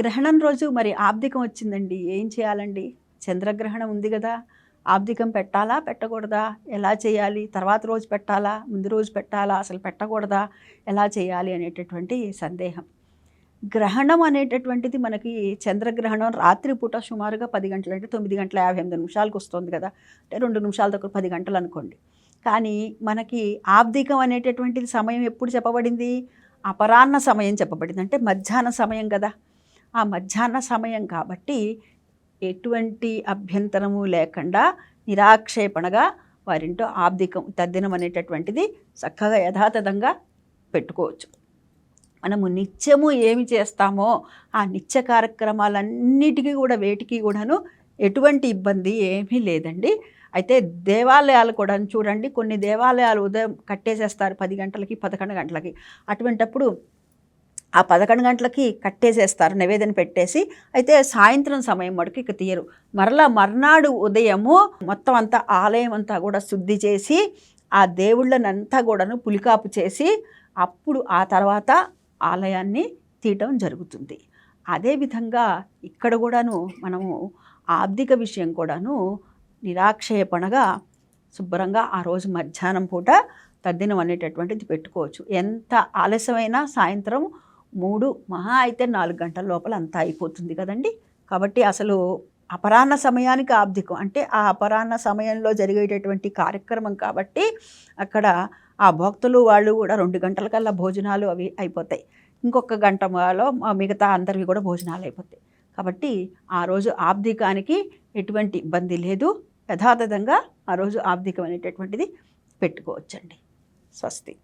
గ్రహణం రోజు మరి ఆబ్దికం వచ్చిందండి. ఏం చేయాలండి? చంద్రగ్రహణం ఉంది కదా. ఆబ్దికం పెట్టాలా? పెట్టకూడదా? ఎలా చేయాలి? తర్వాత రోజు పెట్టాలా? ముందు రోజు పెట్టాలా? అసలు పెట్టకూడదా? ఎలా చేయాలి? అనేటటువంటి సందేహం. గ్రహణం అనేటటువంటిది మనకి చంద్రగ్రహణం రాత్రిపూట సుమారుగా పది గంటలు అంటే తొమ్మిది గంటల యాభై ఎనిమిది నిమిషాలకు వస్తుంది కదా. అంటే రెండు నిమిషాల దగ్గర పది గంటలు అనుకోండి. కానీ మనకి ఆబ్దికం అనేటటువంటిది సమయం ఎప్పుడు చెప్పబడింది? అపరాహ్న సమయం చెప్పబడింది. అంటే మధ్యాహ్న సమయం కదా. ఆ మధ్యాహ్న సమయం కాబట్టి ఎటువంటి అభ్యంతరము లేకుండా నిరాక్షేపణగా వారింటో ఆబ్దికం తద్దినం అనేటటువంటిది చక్కగా యథాతథంగా పెట్టుకోవచ్చు. మనము నిత్యము ఏమి చేస్తామో ఆ నిత్య కార్యక్రమాలన్నిటికీ కూడా వేటికి కూడాను ఎటువంటి ఇబ్బంది ఏమీ లేదండి. అయితే దేవాలయాలు కూడా చూడండి కొన్ని దేవాలయాలు ఉదయం కట్టేసేస్తారు పది గంటలకి పదకొండు గంటలకి. అటువంటప్పుడు ఆ పదకొండు గంటలకి కట్టేసేస్తారు నివేదన పెట్టేసి అయితే సాయంత్రం సమయం మటుకు ఇక తీయరు. మరలా మర్నాడు ఉదయము మొత్తం అంతా ఆలయం అంతా కూడా శుద్ధి చేసి ఆ దేవుళ్ళనంతా కూడాను పులికాపు చేసి అప్పుడు ఆ తర్వాత ఆలయాన్ని తీయటం జరుగుతుంది. అదేవిధంగా ఇక్కడ కూడాను మనము ఆర్థిక విషయం కూడాను నిరాక్షేపణగా శుభ్రంగా ఆ రోజు మధ్యాహ్నం పూట తద్దినం అనేటటువంటిది పెట్టుకోవచ్చు. ఎంత ఆలస్యమైనా సాయంత్రం మూడు మహా అయితే నాలుగు గంటల లోపల అంతా అయిపోతుంది కదండి. కాబట్టి అసలు అపరాహ్న సమయానికి ఆబ్దికం. అంటే ఆ అపరాహ్న సమయంలో జరిగేటటువంటి కార్యక్రమం కాబట్టి అక్కడ ఆ భక్తులు వాళ్ళు కూడా రెండు గంటలకల్లా భోజనాలు అవి అయిపోతాయి. ఇంకొక గంటలో మిగతా అందరివి కూడా భోజనాలు అయిపోతాయి. కాబట్టి ఆ రోజు ఆబ్దికానికి ఎటువంటి ఇబ్బంది లేదు. యథాతథంగా ఆ రోజు ఆబ్దికం అనేటటువంటిది పెట్టుకోవచ్చండి. స్వస్తి.